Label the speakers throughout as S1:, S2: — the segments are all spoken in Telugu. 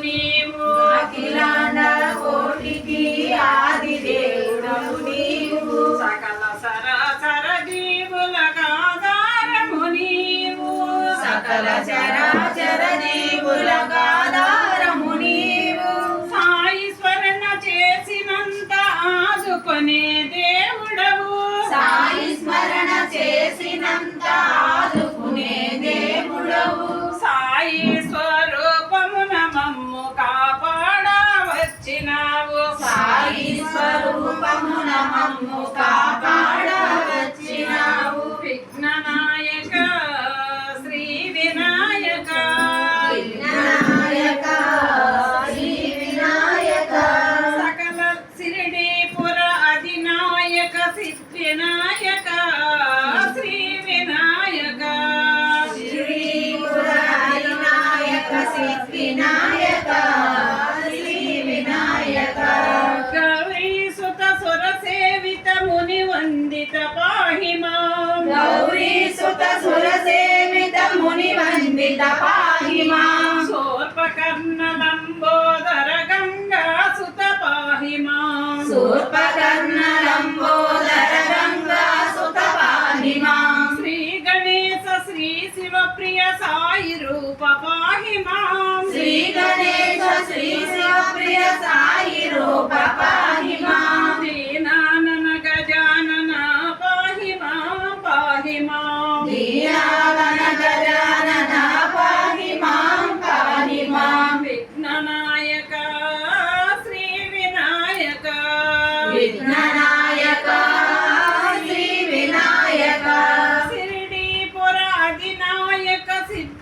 S1: నీవు
S2: అఖిలాండ కోటికి ఆది దేవుడవు నీవు.
S1: సకల సరాసర జీవుల కాదారము నీవు.
S2: సకల చరాచర జీవుల కాదారము నీవు.
S1: సాయి స్మరణ చేసినంత ఆదుకునే దేవుడవు.
S2: సాయి స్మరణ చేసినంత
S1: మమ్ము కాపాడ వచ్చినావు విఘ్ననాయక శ్రీ వినాయక
S2: విఘ్ననాయక శ్రీ వినాయక
S1: సకల సిరిడీపుర అధినాయక సిద్ధినాయక వందిత పాహి మాం
S2: గౌరీ సుత సుర సేవిత ముని వందిత పాహి మాం
S1: సోర్పకర్ణ లంబోదర గంగా సుత పాహి మాం
S2: శూర్పకర్ణ లంబోదర గంగా సుత పాహి మాం
S1: శ్రీ గణేశ శ్రీ శివ ప్రియ సాయి రూప పాహి మాం
S2: శ్రీ గణేశ శ్రీ శివప్రియ సాయి రూప పాహి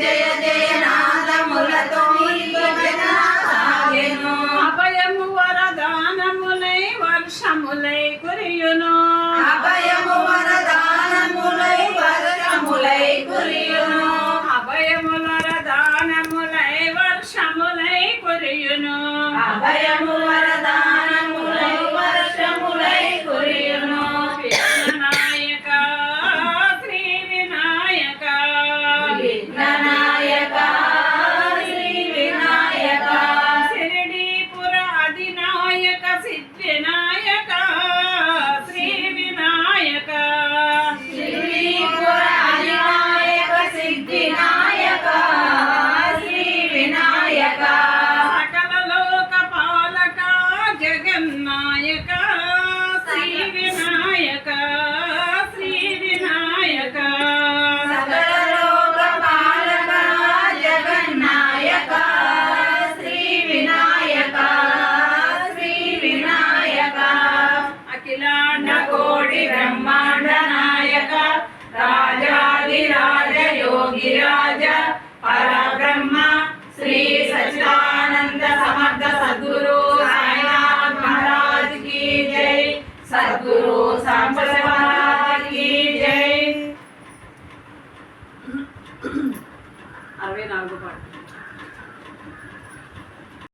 S1: జయ జయ నాదములతో అభయము వరదానములై వర్షములై కురియును.
S2: అభయము వరదానములై వర్షములై కురియును.
S1: అభయము వరదానములై వర్షములై కురియును.
S2: అభయము వరదానములై విరాజ
S1: పరబ్రహ్మ శ్రీ సచిదానంద
S2: సమర్థ సద్గురు సాయినాథ్ మహారాజ్కి జై. సద్గురు